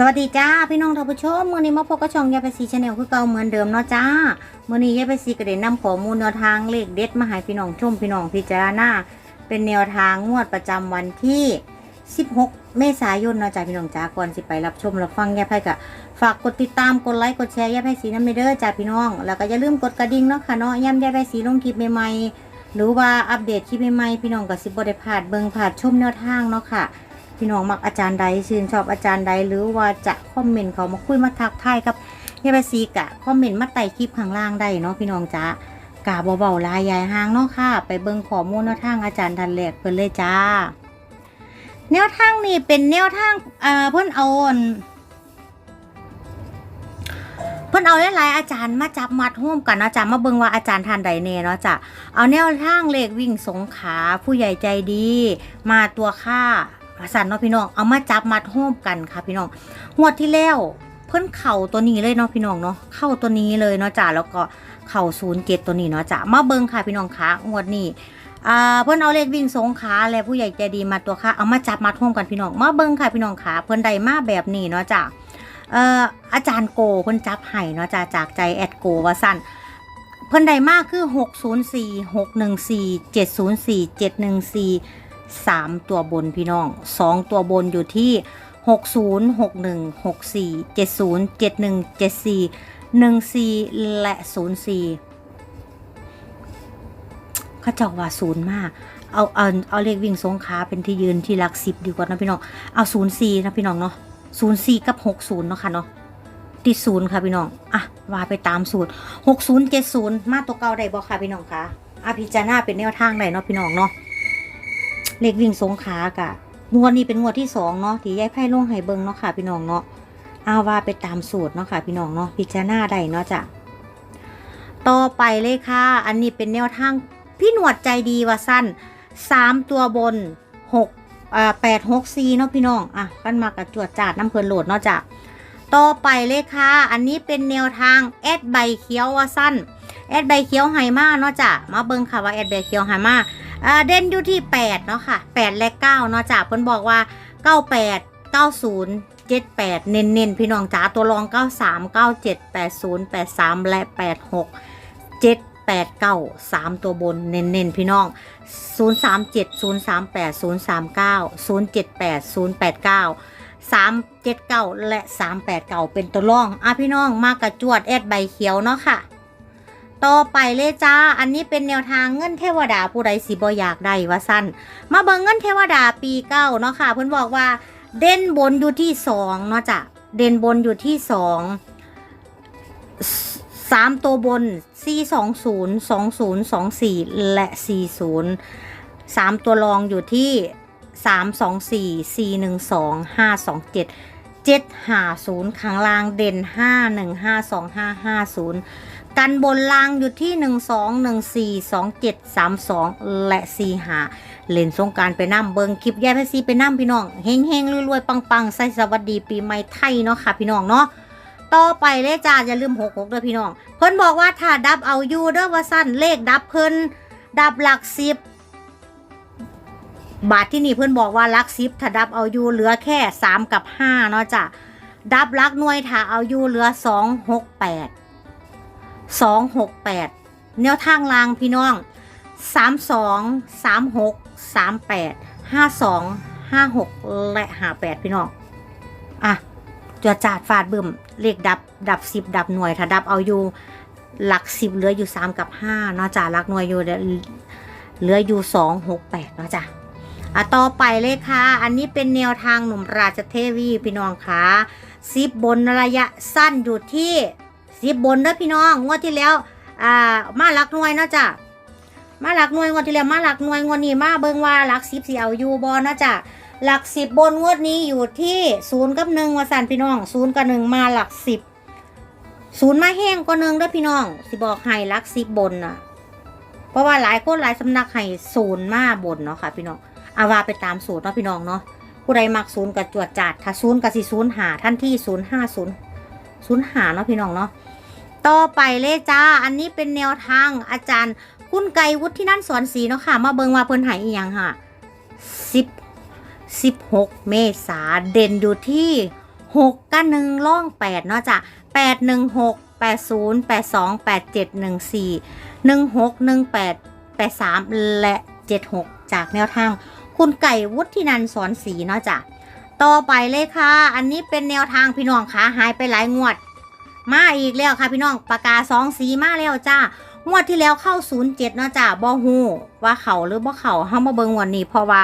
สวัสดีจ้าพี่น้องท่านผู้ชมมื่อนี้มาพบกับช่องยายไปซีชาแนลคือเก่าเหมือนเดิมเนาะจ้ามื่อนี้ยายไปซีก็ได้นำข้อมูลแนวทางเลขเด็ดมาให้พี่น้องชมพี่น้องพิจารณาเป็นแนวทางงวดประจำวันที่ 16 เมษายนเนาะจ้าพี่น้องจ้าก่อนสิไปรับชมรับฟังยายไพ่กะฝากกดติดตามกดไลค์กดแชร์ยายไพ่สีน้ำเด้อจ้าพี่น้อง แล้วก็อย่าลืมกดกระดิ่งเนาะค่ะเนาะย้ำยายไพ่สีลงคลิปใหม่ๆหรือว่าอัปเดตคลิปใหม่ๆพี่น้องก็สิบ่ได้พลาดเบิ่งพลาดชมแนวทางเนาะค่ะ พี่น้องมักอาจารย์ใดชื่นชอบอาจารย์ใดหรือว่าจะคอมเมนต์เขามาคุยมาทักทายกับยายไปซีกะคอมเมนต์มาไต่คลิปข้างล่างได้เนาะพี่น้องจ้ากาเบาๆลายยายหางเนาะค่ะ ไปเบิ่งข้อมูลแนวทางอาจารย์ทันแรกเพิ่นเลยจ้า แนวทางนี่เป็นแนวทางอ่าเพิ่นเอาอนเพิ่นเอาหลายๆอาจารย์มาจับมัดร่วมกันอาจารย์มาเบิ่งว่าอาจารย์ทานใดแน่เนาะจ้ะเอาแนวทางเลขวิ่งสงขาผู้ใหญ่ใจดี มาตัวค่า สันเนาะพี่น้องเอามาจับมัดร่วมกันค่ะพี่น้องงวดที่แล้วเพิ่นเข่าตัวนี้เลยเนาะพี่น้องเนาะเข้าตัวนี้เลยเนาะจ้ะแล้วก็เข่าศูนย์เจ็ดตัวนี้เนาะจ้ะมาเบิ่งค่ะพี่น้องคะงวดนี้อ่าเพิ่นเอาเลขวิ่งสงขาและผู้ใหญ่ใจดีมาตัวค่ะเอามาจับมาท่วมกันพี่น้องมาเบิ่งค่ะพี่น้องขาเพิ่นไดมาแบบนี้เนาะจ้ะเอ่ออาจารย์โกเพิ่นจับให้เนาะจ้ะจากใจแอดโกว่าสั้นเพิ่นไดมากคือ 604 614 704 714 3 ตัวบนพี่น้อง 2 ตัวบนอยู่ที่ 60 61 64 70 71 74 14 และ 04เขาเจ้าว่าศูนย์มากเอาเอาเอาเลขวิ่งสงขาเป็นที่ยืนที่หลักสิบดีกว่านะพี่น้อง เอาศูนย์สี่นะพี่น้องเนาะศูนย์สี่กับหกศูนย์เนาะค่ะเนาะติดศูนย์ค่ะพี่น้อง อะว่าไปตามสูตรหกศูนย์เจ็ดศูนย์มาตัวเก่าได้บ่ค่ะพี่น้องคะอาพิจารณาเป็นแนวทางได้เนาะพี่น้องเนาะ เลขวิ่งสงขากะงวดนี้เป็นงวดที่สองเนาะที่ยายไพ่ลงให้เบิงเนาะค่ะพี่น้องเนาะเอาว่าไปตามสูตรเนาะค่ะพี่น้องเนาะพิจารณาได้เนาะจ้ะต่อไปเลยค่ะ อันนี้เป็นแนวทางพี่หนวดใจดีว่าสั้นสามตัวบนหกอ่าแปดหกสี่เนาะพี่น้องอะกันมากระจวดจาดน้ำเพลินโหลดเนาะจ้ะต่อไปเลยค่ะ อันนี้เป็นแนวทางแอดใบเขียวว่าสั้น แอดใบเขียวไฮมาเนาะจ้ะมาเบิ่งค่ะว่าแอดใบเขียวไฮมาอ่าเด่นอยู่ที่แปดเนาะค่ะแปดและเก้าเนาะจ้ะเพิ่นบอกว่าเก้าแปดเก้าศูนย์เจ็ดแปดเน้นๆ พี่น้องจ๋าตัวรองเก้าสามเก้าเจ็ดแปดศูนย์แปดสามและแปดหกเจ็ดแปดเก้าสามตัวบนเน้นๆ พี่น้องศูนย์สามเจ็ดศูนย์สามแปดศูนย์สามเก้าศูนย์เจ็ดแปดศูนย์แปดเก้าสามเจ็ดเก้าและสามแปดเก้าเป็นตัวรอง อะพี่น้องมากระจวดแอดใบเขียวเนาะค่ะ ต่อไปเลยจ้า อันนี้เป็นแนวทางเงินเทวดาผู้ใดสิบอยากได้ว่าสั้น มาเบิ่งเงินเทวดาปีเก้าเนาะค่ะ เพิ่อนบอกว่า เด่นบนอยู่ที่สองเนาะจ้ะ เด่นบนอยู่ที่สองสามตัวบน4 2 0 2 0 2 4และ40สามตัวรองอยู่ที่3 2 4 4 1 2 5 2 7 7 5 0ข้างล่างเด่น 5 1 5 2 5 5 0 กันบนล่างอยู่ที่ 1 2 1 4 2 7 3 2 และ 4 5เล่นสงการไปนั่มเบิงคลิปแย่พซีไปนั่มพี่น้องเฮงเฮงๆรวยๆ ปังๆ ใส่สวัสดีปีใหม่ไทยเนาะค่ะ พี่น้องเนาะต่อไปเลยจ้าอย่าลืมหกหกด้วยพี่น้อง เพิ่นบอกว่าถ้าดับเอาอยู่เด้อว่าสั้นเลขดับเพิ่นดับหลักสิบ บาทที่นี่เพิ่อนบอกว่าลักสิบถ้าดับเอาอยู่เหลือแค่สามกับห้าเนาะจ้ะดับลักหน่วยถ้าเอาอยู่เหลือสองหกแปดสองหกแปดแนวทางลางพี่น้องสามสองสามหกสามแปดห้าสองห้าหกและห้าแปดพี่น้องอะจวจาดฟาดบึ้มเลขดับดับสิบดับหน่วยถ้าดับเอาอยู่หลักสิบเหลืออยู่สามกับห้าเนาะจ้ะหลักหน่วยอยู่เหลืออยู่สองหกแปดเนาะจ้ะ อะต่อไปเลยค่ะ อันนี้เป็นแนวทางหนุ่มราชเทวีพี่น้องค่ะสิบบนระยะสั้นอยู่ที่สิบบนเด้อพี่น้องงวดที่แล้วอ่ามาหลักหน่วยนะจ้ะมาหลักหน่วยงวดที่แล้วมาหลักหน่วยงวดนี้มาเบิงว่าหลักสิบสิเอาอยู่บอนะจ้ะหลักสิบบนงวดนี้อยู่ที่ศูนย์กับหนึ่งวาสันพี่น้องศูนย์กับหนึ่งมาหลักสิบศูนย์มาแห้งก็หนึ่งด้วยพี่น้อง สิบอกให้หลักสิบบนน่ะเพราะว่าหลายคนหลายสำนักให้ศูนย์มาบนเนาะค่ะพี่น้อง อาว่าไปตามสูตรเนาะพี่น้องเนาะผู้ใดมักศูนย์กับจวดจัดถ้าศูนย์กับสิศูนย์หาท่านที่ศูนย์ห้าศูนย์ศูนย์หาเนาะพี่น้องเนาะต่อไปเลยจ้า อันนี้เป็นแนวทางอาจารย์คุณไกวุฒิที่นั่นสอนสีเนาะค่ะ มาเบิงว่าเพิ่นหายอีหยังค่ะสิบ16เมษาเด่นอยู่ที่หกกับหนึ่งล่องแปดเนาะจ้ะแปดหนึ่งหกแปดศูนย์แปดสองแปดเจ็ดหนึ่งสี่หนึ่งหกหนึ่งแปดแปดสามและเจ็ดหกจากแนวทาง คุณไก่วุฒินันท์สอนสีเนาะจ้ะต่อไปเลยค่ะ อันนี้เป็นแนวทางพี่น้องคะหายไปหลายงวด มาอีกแล้วค่ะพี่น้องปากกาสองสีมาแล้วจ้างวดที่แล้วเข้าศูนย์เจ็ดเนาะจ้ะบ่ฮู้ว่าเขาหรือบ่เขาเฮามาเบิ่งวดนี้ เพราะว่า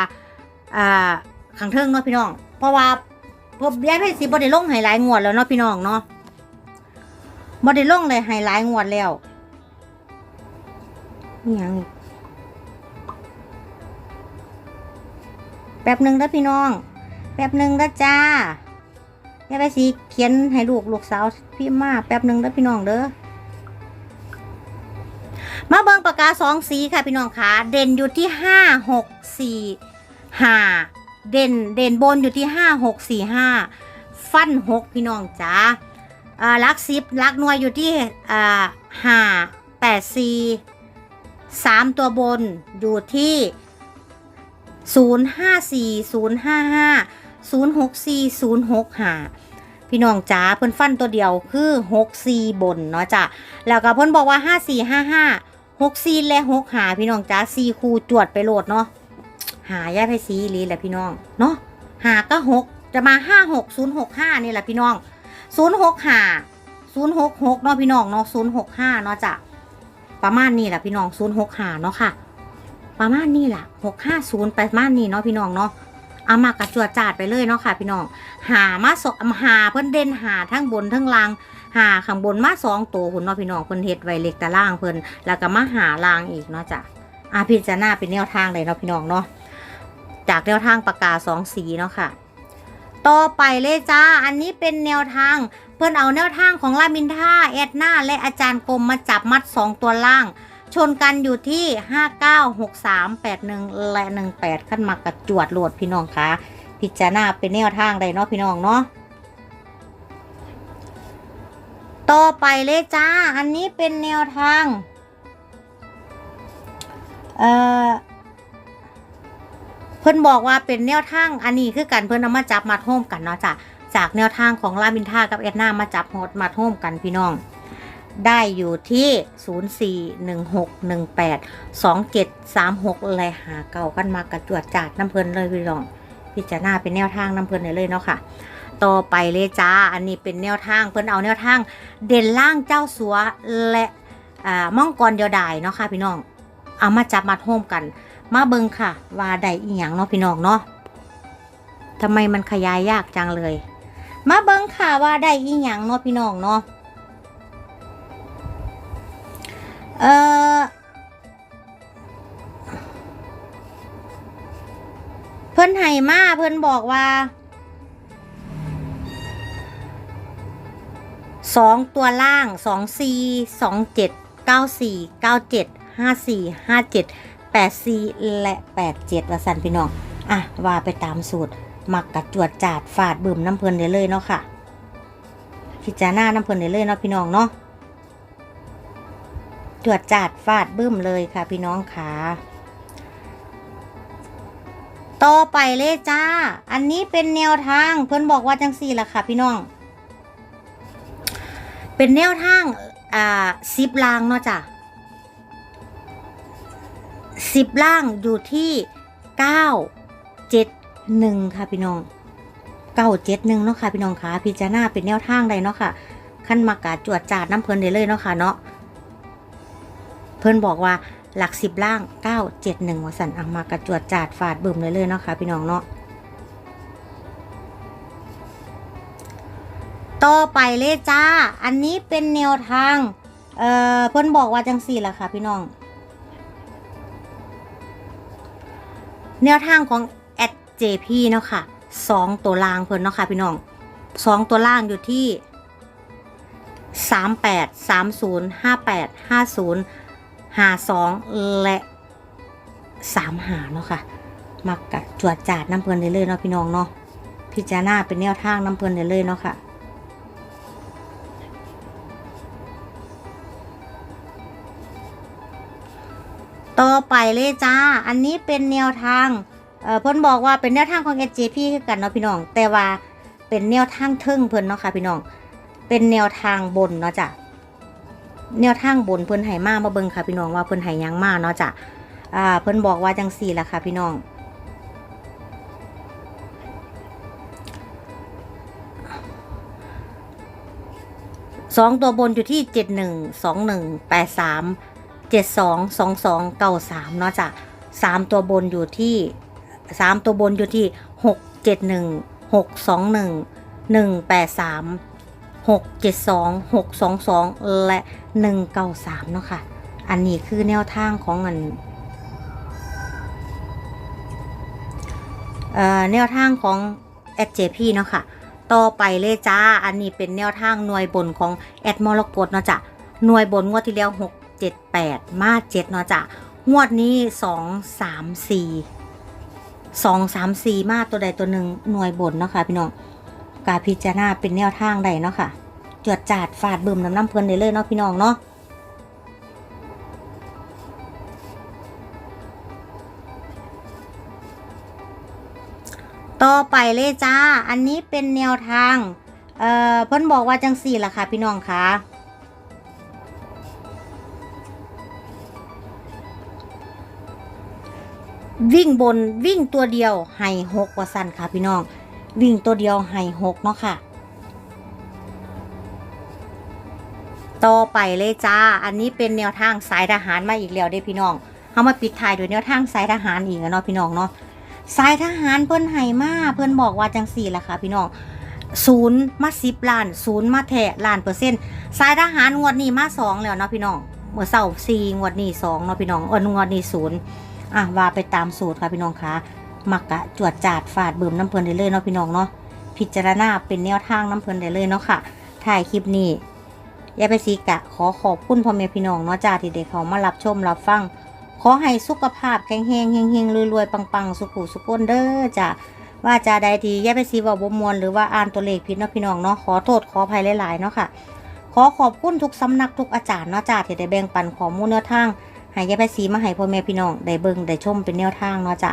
อ่าขังเทิงเนาะพี่น้อง เพราะว่าผมย้ายไปสิบ่ได้ลงให้หลายงวดแล้วเนาะพี่น้องเนาะบ่ได้ลงเลยให้หลายงวดแล้วนี่ยังอีก แป๊บหนึ่งเด้อพี่น้อง แป๊บหนึ่งเด้อจ้าย่าไปสิเขียนให้ลูกลูกสาวพี่มาแป๊บหนึ่งเด้อพี่น้องเด้อมาเบิงปากกาสองสีค่ะพี่น้องคะเด่นอยู่ที่ห้าหกสี่ห้าเด่นเด่นบนอยู่ที่ห้าหกสี่ห้าฟันหกพี่น้องจ้าลักซิปลักหน่วยอยู่ที่ห้าแปดสี่สามตัวบนอยู่ที่ ศูนย์ห้าสี่ศูนย์ห้าพี่น้องจ้าเพิ่นฟันตัวเดียวคือหกสี่บนเนาะจ้ะแล้วก็เพิ่นบอกว่าห้าสี่ห้าห้าหกซีและหกหาพี่น้องจ้าซีคูจวดไปโหลดเนาะหาแย่าไปซีรีแหละพี่น้องเนาะหาก็หกจะมาห้าหกศูนย์หกห้านี่แหละพี่น้องศูนย์หาศูนย์หกหกเนาะพี่น้องเนาะศูนย์หกห้าเนาะจ้ะประมาณนี้แหละพี่น้องศูนย์หกหาเนาะค่ะ ประมาณนี้แหละหกห้าศูนย์ประมาณนี้เนาะพี่น้องเนาะเอามากระจวดจาดไปเลยเนาะค่ะ พี่น้อง หามาสหาเพิ่นเด่นหาทั้งบนทั้งล่าง หาข้างบนมาสองตัวคุณเนาะพี่น้องเพิ่นเฮ็ดไว้เล็กตารางเพิ่นแล้วก็มาหาล่างอีกเนาะจ้ะอาพิจารณาเป็นแนวทางเลยเนาะพี่น้องเนาะจากแนวทางปากกาสองสีเนาะค่ะ ต่อไปเลยจ้า อันนี้เป็นแนวทาง เพิ่นเอาแนวทางของลามินท่าแอดนาและอาจารย์กรมมาจับมัดสองตัวล่าง ชนกันอยู่ที่ 596381 และ 18 ขั้นมากระจวดโหลดพี่น้องคะพิจารณาเป็นแนวทางเลยเนาะพี่น้องเนาะต่อไปเลยจ้า อันนี้เป็นแนวทาง เอ่อ เพิ่นบอกว่าเป็นแนวทาง อันนี้คือกันเพิ่นเอามาจับมาโท่มกันเนาะจ้ะ จากแนวทางของลามินทากับเอ็ดนามาจับโฮดมาโท่มกันพี่น้อง ได้อยู่ที่ 041618 2736 เลยหาเก่ากันมากระจวดจาดน้ำเพลินเลยพี่น้อง พิจารณาเป็นแนวทางน้ำเพลินเลยเนาะค่ะ ต่อไปเลยจ้า อันนี้เป็นแนวทางเพิ่นเอาแนวทาง เด่นล่างเจ้าสัวและอ่าม่องกรเดียวดายเนาะค่ะพี่น้อง เอามาจับมาโฮมกัน มาเบิงค่ะ ว่าได้อีหยังเนาะพี่น้องเนาะทำไมมันขยายยากจังเลย มาเบิงค่ะว่าได้อีหยังเนาะพี่น้องเนาะ เออเพิ่นให้มาเพิ่นบอกว่าสองตัวล่างสองสี่สองเจ็ดเก้าสี่เก้าเจ็ดห้าสี่ห้าเจ็ดแปดสี่และแปดเจ็ดละสันพี่น้อง อะ ว่าไปตามสูตร มักกระจวดจาด ฝาด บิ่มน้ำเพลินได้เลยเนาะค่ะ พิจารณาน้ำเพลินได้เลยเนาะพี่น้องเนาะ จวดจาดฟาดบึ้มเลยค่ะพี่น้องค่ะต่อไปเลยจ้า อันนี้เป็นแนวทางเพิ่อนบอกว่าจังสี่ละค่ะ พี่น้อง เป็นแนวทางอ่าซิปล่างเนาะจ้ะซิปล่างอยู่ที่เก้าเจ็ดหนึ่งค่ะพี่น้องเก้าเจ็ดหนึ่งเนาะค่ะพี่น้องค่ะพิจารณาเป็นแนวทางใดเนาะค่ะ ขั้นมากาจวดจาดน้ำเพลินได้เลยเนาะค่ะเนาะ พิ่นบอกว่าหลักสิบล่างเก้าเจ็ดหนึ่งวสันเอามากระจวดจาดฝาดบึมเลยเลยเนาะค่ะพี่น้องเนาะต่อไปเลยจ้า อันนี้เป็นแนวทาง เอ่อเพิ่นบอกว่าจังสี่ละค่ะพี่น้อง แนวทางของ at jp เนาะค่ะสองตัวล่างเพิ่นเนาะค่ะพี่น้องสองตัวล่างอยู่ที่สามแปดสามศูนย์ห้าแปดห้าศูนย์ หาสองและสามหาเนาะค่ะ มักกะจวดจาดน้ำเพลินได้เลยเนาะพี่น้องเนาะพิจารณาเป็นแนวทางน้ำเพลินได้เลยเนาะค่ะต่อไปเลยจ้า อันนี้เป็นแนวทาง เอ่อเพิ่นบอกว่าเป็นแนวทางของ SJP คือกันเนาะพี่น้อง แต่ว่าเป็นเป็นแนวทางเทิงเพิ่นเนาะค่ะพี่น้อง เป็นแนวทางบนเนาะจ้ะ แนวทางบนเพิ่นให้มามาเบิ่งค่ะพี่น้องว่าเพิ่นให้หยังมาเนาะจ้ะอ่าเพิ่นบอกว่าจังสี่ละค่ะพี่น้องสองตัวบนอยู่ที่เจ็ดหนึ่งสองหนึ่งแปดสามเจ็ดสองสองสองเก้าสามเนาะจ้ะสามตัวบนอยู่ที่สามตัวบนอยู่ที่หกเจ็ดหนึ่งหกสองหนึ่งหนึ่งแปดสาม หกเจ็ดสองหกสองสองและหนึ่งเก้าสามเนาะค่ะ อันนี้คือแนวทางของอันเอ่อแนวทางของ SJP เนาะค่ะ ต่อไปเลยจ้า อันนี้เป็นแนวทางหน่วยบนของแอดมรกตเนาะจ้ะ หน่วยบนงวดที่แล้วหกเจ็ดแปดมาเจ็ดเนาะจ้ะ งวดนี้สองสามสี่สองสามสี่มาตัวใดตัวหนึ่งหน่วยบนเนาะค่ะพี่น้อง กาพิจารณาเป็นแนวทางใดเนาะค่ะจวดจาดฟาดเบึมน้ำน้ำเพลินได้เลยเนาะพี่น้องเนาะต่อไปเลยจ้า อันนี้เป็นแนวทาง เอ่อเพิ่นบอกว่าจังสี่ล่ะค่ะพี่น้องคะวิ่งบนวิ่งตัวเดียวให้หกว่าสั้นค่ะพี่น้อง วิ่งตัวเดียวให้หกเนาะค่ะ ต่อไปเลยจ้า อันนี้เป็นแนวทางสายทหารมาอีกแล้วเด้พี่น้องเอามาปิดท้ายด้วยแนวทางสายทหารอีกแล้วเนาะพี่น้องเนาะสายทหารเพิ่นให้มาเพิ่นบอกว่าจังสี่ละค่ะ พี่น้องศูนย์มาสิบล้านศูนย์มาแทะล้านเปอร์เซ็นต์สายทหารงวดนี้มาสองแล้วเนาะพี่น้องเมื่อเสาร์สี่งวดนี้สองเนาะพี่น้องเอองวดนี้ศูนย์อะว่าไปตามสูตรค่ะพี่น้องคะ มักกะจวดจาดฟาดเบืมน้ำเพลินได้เลยเนาะพี่น้องเนาะพิจารณาเป็นแนวทางน้ำเพลินได้เลยเนาะค่ะถ่ายคลิปนี้ยายไปสีกะขอขอบคุณพ่อแม่พี่น้องเนาะจ้าที่เด็กเขามารับชมรับฟัง ขอให้สุขภาพแข็งแรงเฮงๆรวยๆปังๆ สุขุสุขคนเด้อจ้ะว่าจะใดทีแย่ไปซีว่าบ่มวนหรือว่าอ่านตัวเลขผิดเนาะพี่น้องเนาะขอโทษขออภัยหลายๆเนาะค่ะ ขอขอบคุณทุกสำนักทุกอาจารย์เนาะจ้าที่ได้แบ่งปันข้อมูลแนวทางให้แย่ไปซีมาให้พ่อแม่พี่น้องได้เบิ่งได้ชมเป็นแนวทางเนาะจ้ะ